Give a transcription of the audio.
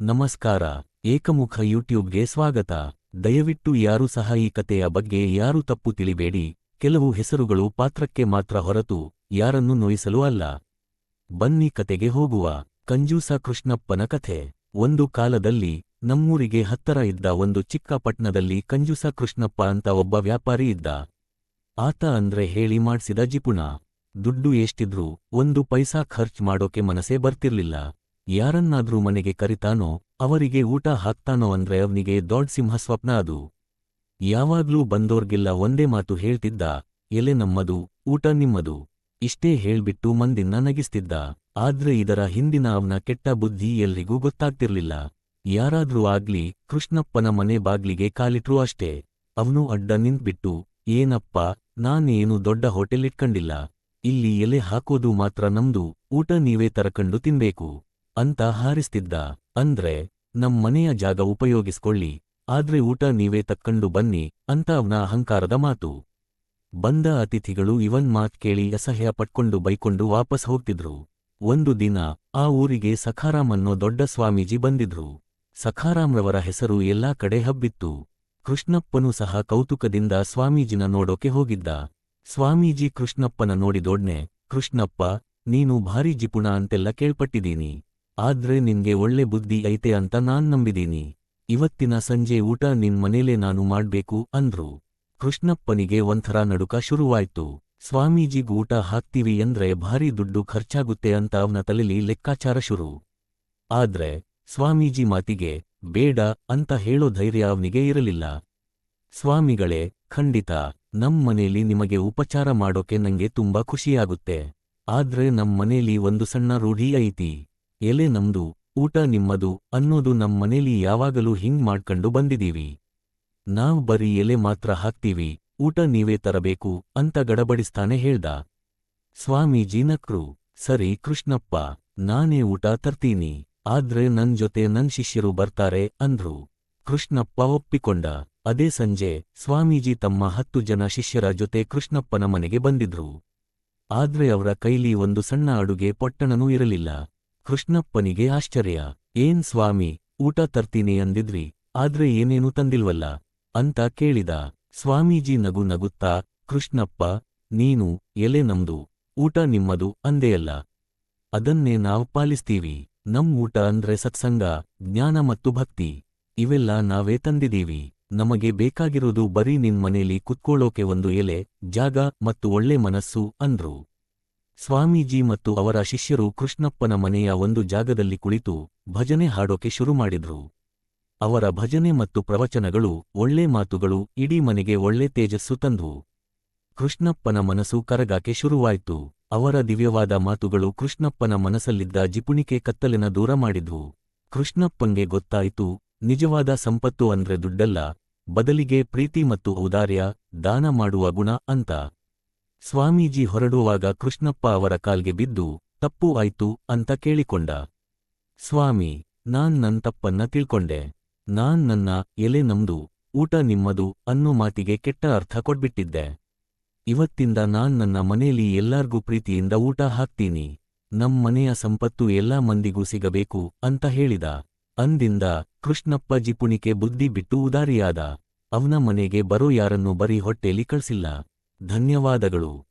ನಮಸ್ಕಾರ, ಏಕಮುಖ ಯೂಟ್ಯೂಬ್ಗೆ ಸ್ವಾಗತ. ದಯವಿಟ್ಟು ಯಾರು ಸಹ ಈ ಕಥೆಯ ಬಗ್ಗೆ ಯಾರು ತಪ್ಪು ತಿಳಿಬೇಡಿ, ಕೆಲವು ಹೆಸರುಗಳು ಪಾತ್ರಕ್ಕೆ ಮಾತ್ರ ಹೊರತು ಯಾರನ್ನು ನೋಯಿಸಲು ಅಲ್ಲ. ಬನ್ನಿ ಕತೆಗೆ ಹೋಗುವ. ಕಂಜೂಸ ಕೃಷ್ಣಪ್ಪನ ಕಥೆ. ಒಂದು ಕಾಲದಲ್ಲಿ ನಮ್ಮೂರಿಗೆ ಹತ್ತರ ಇದ್ದ ಒಂದು ಚಿಕ್ಕ ಪಟ್ನದಲ್ಲಿ ಕಂಜೂಸ ಕೃಷ್ಣಪ್ಪ ಅಂತ ಒಬ್ಬ ವ್ಯಾಪಾರಿ ಇದ್ದ. ಆತ ಅಂದ್ರೆ ಹೇಳಿ ಮಾಡ್ಸಿದ ಜಿಪುಣ. ದುಡ್ಡು ಎಷ್ಟಿದ್ರೂ ಒಂದು ಪೈಸಾ ಖರ್ಚ್ ಮಾಡೋಕೆ ಮನಸ್ಸೇ ಬರ್ತಿರ್ಲಿಲ್ಲ. ಯಾರನ್ನಾದ್ರೂ ಮನೆಗೆ ಕರಿತಾನೋ, ಅವರಿಗೆ ಊಟ ಹಾಕ್ತಾನೋ ಅಂದ್ರೆ ಅವನಿಗೆ ದೊಡ್ಡ ಸಿಂಹ ಸ್ವಪ್ನ ಅದು. ಯಾವಾಗ್ಲೂ ಬಂದೋರ್ಗೆಲ್ಲ ಒಂದೇ ಮಾತು ಹೇಳ್ತಿದ್ದ, ಎಲೆ ನಮ್ಮದು, ಊಟ ನಿಮ್ಮದು. ಇಷ್ಟೇ ಹೇಳ್ಬಿಟ್ಟು ಮಂದಿನ್ನ ನಗಿಸ್ತಿದ್ದ. ಆದ್ರೆ ಇದರ ಹಿಂದಿನ ಅವನ ಕೆಟ್ಟ ಬುದ್ಧಿ ಎಲ್ರಿಗೂ ಗೊತ್ತಾಗ್ತಿರ್ಲಿಲ್ಲ. ಯಾರಾದ್ರೂ ಆಗ್ಲಿ, ಕೃಷ್ಣಪ್ಪನ ಮನೆ ಬಾಗ್ಲಿಗೆ ಕಾಲಿಟ್ರೂ ಅಷ್ಟೇ. ಅವನು ಅಡ್ಡ ನಿಂತ್ಬಿಟ್ಟು, ಏನಪ್ಪ, ನಾನೇನು ದೊಡ್ಡ ಹೋಟೆಲ್ ಇಟ್ಕಂಡಿಲ್ಲ. ಇಲ್ಲಿ ಎಲೆ ಹಾಕೋದು ಮಾತ್ರ ನಮ್ದು, ಊಟ ನೀವೇ ತರಕಂಡು ತಿನ್ಬೇಕು. ಅಂತ ಹಾರಿಸ್ತಿದ್ದ. ಅಂದ್ರೆ, ನಮ್ ಮನೆಯ ಜಾಗ ಉಪಯೋಗಿಸ್ಕೊಳ್ಳಿ, ಆದ್ರೆ ಊಟ ನೀವೇ ತಕ್ಕಂಡು ಬನ್ನಿ, ಅಂತ ಅವನ ಅಹಂಕಾರದ ಮಾತು. ಬಂದ ಅತಿಥಿಗಳು ಇವನ್ ಮಾತ್ ಕೇಳಿ ಅಸಹ್ಯ ಪಟ್ಕೊಂಡು ಬೈಕೊಂಡು ವಾಪಸ್ ಹೋಗ್ತಿದ್ರು. ಒಂದು ದಿನ, ಆ ಊರಿಗೆ ಸಖಾರಾಮ್ ಅನ್ನೋ ದೊಡ್ಡ ಸ್ವಾಮೀಜಿ ಬಂದಿದ್ರು. ಸಖಾರಾಮ್ರವರ ಹೆಸರು ಎಲ್ಲಾ ಕಡೆ ಹಬ್ಬಿತ್ತು. ಕೃಷ್ಣಪ್ಪನೂ ಸಹ ಕೌತುಕದಿಂದ ಸ್ವಾಮೀಜಿನ ನೋಡೋಕೆ ಹೋಗಿದ್ದ. ಸ್ವಾಮೀಜಿ ಕೃಷ್ಣಪ್ಪನ ನೋಡಿದೊಡ್ನೆ, ಕೃಷ್ಣಪ್ಪ, ನೀನು ಭಾರಿ ಜಿಪುಣ ಅಂತೆಲ್ಲ ಕೇಳ್ಪಟ್ಟಿದೀನಿ. ಆದ್ರೆ ನಿನ್ಗೆ ಒಳ್ಳೆ ಬುದ್ಧಿ ಐತೆ ಅಂತ ನಾನ್ ನಂಬಿದೀನಿ. ಇವತ್ತಿನ ಸಂಜೆ ಊಟ ನಿನ್ ಮನೇಲೆ ನಾನು ಮಾಡ್ಬೇಕು ಅಂದ್ರು. ಕೃಷ್ಣಪ್ಪನಿಗೆ ಒಂಥರ ನಡುಕ ಶುರುವಾಯ್ತು. ಸ್ವಾಮೀಜಿಗ್ ಊಟ ಹಾಕ್ತೀವಿ ಅಂದ್ರೆ ಭಾರಿ ದುಡ್ಡು ಖರ್ಚಾಗುತ್ತೆ ಅಂತ ಅವನ ತಲೆಲಿ ಲೆಕ್ಕಾಚಾರ ಶುರು. ಆದ್ರೆ ಸ್ವಾಮೀಜಿ ಮಾತಿಗೆ ಬೇಡ ಅಂತ ಹೇಳೋ ಧೈರ್ಯ ಅವನಿಗೆ ಇರಲಿಲ್ಲ. ಸ್ವಾಮಿಗಳೇ, ಖಂಡಿತ, ನಮ್ ಮನೇಲಿ ನಿಮಗೆ ಉಪಚಾರ ಮಾಡೋಕೆ ನಂಗೆ ತುಂಬಾ ಖುಷಿಯಾಗುತ್ತೆ. ಆದ್ರೆ ನಮ್ ಮನೇಲಿ ಒಂದು ಸಣ್ಣ ರೂಢಿ ಐತಿ. ಎಲೆ ನಮ್ದು, ಊಟ ನಿಮ್ಮದು ಅನ್ನೋದು ನಮ್ ಮನೇಲಿ ಯಾವಾಗಲೂ ಹಿಂಗ್ ಮಾಡ್ಕಂಡು ಬಂದಿದೀವಿ. ನಾವ್ ಬರೀ ಎಲೆ ಮಾತ್ರ ಹಾಕ್ತೀವಿ, ಊಟ ನೀವೇ ತರಬೇಕು ಅಂತ ಗಡಬಡಿಸ್ತಾನೆ ಹೇಳ್ದ. ಸ್ವಾಮೀಜಿ ನಕ್ರು, ಸರಿ ಕೃಷ್ಣಪ್ಪ, ನಾನೇ ಊಟ ತರ್ತೀನಿ, ಆದ್ರೆ ನನ್ ಜೊತೆ ನನ್ ಶಿಷ್ಯರು ಬರ್ತಾರೆ ಅಂದ್ರು. ಕೃಷ್ಣಪ್ಪ ಒಪ್ಪಿಕೊಂಡ. ಅದೇ ಸಂಜೆ ಸ್ವಾಮೀಜಿ ತಮ್ಮ ಹತ್ತು ಜನ ಶಿಷ್ಯರ ಜೊತೆ ಕೃಷ್ಣಪ್ಪನ ಮನೆಗೆ ಬಂದಿದ್ರು. ಆದ್ರೆ ಅವರ ಕೈಲಿ ಒಂದು ಸಣ್ಣ ಅಡುಗೆ ಪೊಟ್ಟಣನೂ ಇರಲಿಲ್ಲ. ಕೃಷ್ಣಪ್ಪನಿಗೆ ಆಶ್ಚರ್ಯ. ಏನ್ ಸ್ವಾಮಿ, ಊಟ ತರ್ತೀನಿ ಅಂದಿದ್ರಿ, ಆದ್ರೆ ಏನೇನು ತಂದಿಲ್ವಲ್ಲ? ಅಂತ ಕೇಳಿದ. ಸ್ವಾಮೀಜಿ ನಗು ನಗುತ್ತಾ, ಕೃಷ್ಣಪ್ಪ, ನೀನು, ಎಲೆ ನಮ್ದು, ಊಟ ನಿಮ್ಮದು ಅಂದೆಯಲ್ಲ. ಅದನ್ನೇ ನಾವು ಪಾಲಿಸ್ತೀವಿ. ನಮ್ ಊಟ ಅಂದ್ರೆ ಸತ್ಸಂಗ, ಜ್ಞಾನ ಮತ್ತು ಭಕ್ತಿ. ಇವೆಲ್ಲ ನಾವೇ ತಂದಿದೀವಿ ನಮಗೆ ಬೇಕಾಗಿರೋದು ಬರೀ ನಿನ್ ಮನೇಲಿ ಕುತ್ಕೊಳ್ಳೋಕೆ ಒಂದು ಎಲೆ, ಜಾಗ ಮತ್ತು ಒಳ್ಳೆ ಮನಸ್ಸು ಅಂದ್ರು. ಸ್ವಾಮೀಜಿ ಮತ್ತು ಅವರ ಶಿಷ್ಯರು ಕೃಷ್ಣಪ್ಪನ ಮನೆಯ ಒಂದು ಜಾಗದಲ್ಲಿ ಕುಳಿತು ಭಜನೆ ಹಾಡೋಕೆ ಶುರು ಮಾಡಿದ್ರು. ಅವರ ಭಜನೆ ಮತ್ತು ಪ್ರವಚನಗಳು ಒಳ್ಳೆ ಮಾತುಗಳು, ಇಡೀ ಮನೆಗೆ ಒಳ್ಳೆ ತೇಜಸ್ಸು ತಂದು. ಕೃಷ್ಣಪ್ಪನ ಮನಸ್ಸು ಕರಗಾಕೆ ಶುರುವಾಯಿತು. ಅವರ ದಿವ್ಯವಾದ ಮಾತುಗಳು ಕೃಷ್ಣಪ್ಪನ ಮನಸ್ಸಲ್ಲಿದ್ದ ಜಿಪುಣಿಕೆ ಕತ್ತಲಿನ ದೂರ ಮಾಡಿದ್ವು. ಕೃಷ್ಣಪ್ಪಂಗೆ ಗೊತ್ತಾಯಿತು, ನಿಜವಾದ ಸಂಪತ್ತು ಅಂದ್ರೆ ದುಡ್ಡಲ್ಲ, ಬದಲಿಗೆ ಪ್ರೀತಿ ಮತ್ತು ಔದಾರ್ಯ, ದಾನ ಮಾಡುವ ಗುಣ ಅಂತ. ಸ್ವಾಮೀಜಿ ಹೊರಡುವಾಗ ಕೃಷ್ಣಪ್ಪ ಅವರ ಕಾಲ್ಗೆ ಬಿದ್ದು, ತಪ್ಪು ಆಯ್ತು ಅಂತ ಕೇಳಿಕೊಂಡ. ಸ್ವಾಮಿ, ನಾನ್ ನನ್ ತಪ್ಪನ್ನ ತಿಳ್ಕೊಂಡೆ. ನಾನ್ ನನ್ನ ಎಲೆ ನಮ್ದು, ಊಟ ನಿಮ್ಮದು ಅನ್ನೋ ಮಾತಿಗೆ ಕೆಟ್ಟ ಅರ್ಥ ಕೊಡ್ಬಿಟ್ಟಿದ್ದೆ ಇವತ್ತಿಂದ ನಾನ್ ನನ್ನ ಮನೆಯಲ್ಲಿ ಎಲ್ಲಾರ್ಗೂ ಪ್ರೀತಿಯಿಂದ ಊಟ ಹಾಕ್ತೀನಿ. ನಮ್ ಮನೆಯ ಸಂಪತ್ತು ಎಲ್ಲಾ ಮಂದಿಗೂ ಸಿಗಬೇಕು ಅಂತ ಹೇಳಿದ. ಅಂದಿಂದ ಕೃಷ್ಣಪ್ಪ ಜಿಪುಣಿಕೆ ಬುದ್ಧಿ ಬಿಟ್ಟು ಉದಾರಿಯಾದ. ಅವನ ಮನೆಗೆ ಬರೋ ಯಾರನ್ನೂ ಬರೀ ಹೊಟ್ಟೆಲಿ ಕಳ್ಸಿಲ್ಲ. ಧನ್ಯವಾದಗಳು.